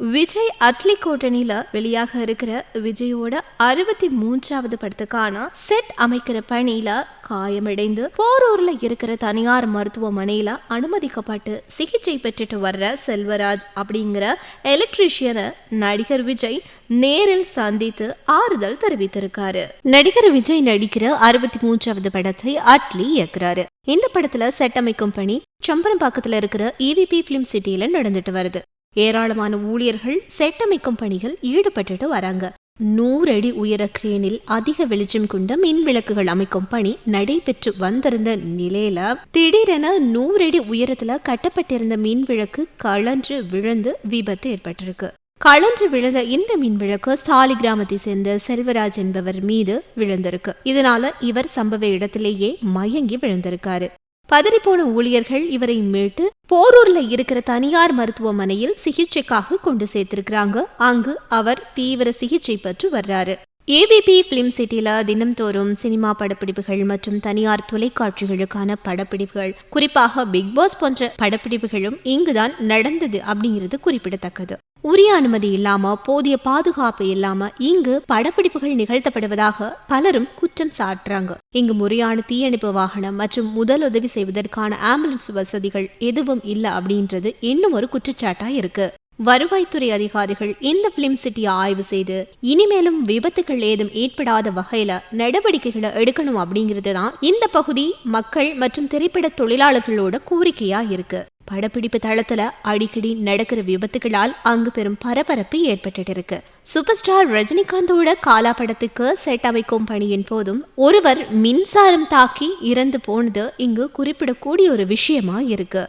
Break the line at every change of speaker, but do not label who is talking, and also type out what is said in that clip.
விஜய் அட்லி கூட்டணியில வெளியாக இருக்கிற விஜயோட அறுபத்தி மூன்றாவது படத்துக்கான செட் அமைக்கிற பணியில காயமடைந்து போரூர்ல இருக்கிற தனியார் மருத்துவமனையில அனுமதிக்கப்பட்டு சிகிச்சை பெற்றுட்டு வர்ற செல்வராஜ் அப்படிங்கிற எலக்ட்ரீஷியனை நடிகர் விஜய் நேரில் சந்தித்து ஆறுதல் தெரிவித்திருக்காரு. நடிகர் விஜய் நடிக்கிற அறுபத்தி மூன்றாவது படத்தை அட்லி இயக்குறாரு. இந்த படத்துல செட் அமைக்கும் பணி சம்பரம்பாக்கத்துல இருக்கிற இவிபி பிலிம் சிட்டியில நடந்துட்டு வருது. ஏராளமான ஊழியர்கள் செட்டமைக்கும் பணிகள் ஈடுபட்டுட்டு வராங்க. நூறு அடி உயர கிரேனில் அதிக வெளிச்சம் கொண்ட மின் விளக்குகள் அமைக்கும் பணி நடைபெற்று வந்திருந்த நிலையில திடீரென நூறு அடி உயரத்துல கட்டப்பட்டிருந்த மின் விளக்கு கழன்று விழுந்து விபத்து ஏற்பட்டிருக்கு. கழன்று விழுந்த இந்த மின் விளக்கு சாலி கிராமத்தை சேர்ந்த செல்வராஜ் என்பவர் மீது விழுந்திருக்கு. இதனால இவர் சம்பவ இடத்திலேயே மயங்கி விழுந்திருக்காரு. பதறிப்போன ஊழியர்கள் இவரை மீட்டு போரூர்ல இருக்கிற தனியார் மருத்துவமனையில் சிகிச்சைக்காக கொண்டு சேர்த்திருக்கிறாங்க. அங்கு அவர் தீவிர சிகிச்சை பெற்று வர்றாரு. ஏபிபி பிலிம் சிட்டில தினம்தோறும் சினிமா படப்பிடிப்புகள் மற்றும் தனியார் தொலைக்காட்சிகளுக்கான படப்பிடிப்புகள் குறிப்பாக பிக் பாஸ் போன்ற படப்பிடிப்புகளும் இங்குதான் நடந்தது அப்படிங்கிறது குறிப்பிடத்தக்கது. உரிய அனுமதி இல்லாம போதிய பாதுகாப்பு இல்லாம இங்கு படப்பிடிப்புகள் நிகழ்த்தப்படுவதாக பலரும் குற்றம் சாட்டுறாங்க. இங்கு முறையான தீயணைப்பு வாகனம் மற்றும் முதல் உதவி செய்வதற்கான ஆம்புலன்ஸ் வசதிகள் எதுவும் இல்லை அப்படின்றது இன்னும் ஒரு குற்றச்சாட்டா இருக்கு. வருவாய்த்துறை அதிகாரிகள் இந்த பிலிம் சிட்டியை ஆய்வு செய்து இனிமேலும் விபத்துகள் ஏதும் ஏற்படாத வகையில நடவடிக்கைகளை எடுக்கணும் அப்படிங்கிறது தான் இந்த பகுதி மக்கள் மற்றும் திரைப்பட தொழிலாளர்களோட கோரிக்கையா இருக்கு. படப்பிடிப்பு தளத்துல அடிக்கடி நடக்கிற விபத்துகளால் அங்கு பெரும் பரபரப்பு ஏற்பட்டு இருக்கு சூப்பர் ஸ்டார் ரஜினிகாந்தோட காலா படத்துக்கு செட் அமைக்கும் பணியின் போதும் ஒருவர் மின்சாரம் தாக்கி இறந்து போனது இங்கு குறிப்பிடக்கூடிய ஒரு விஷயமா இருக்கு.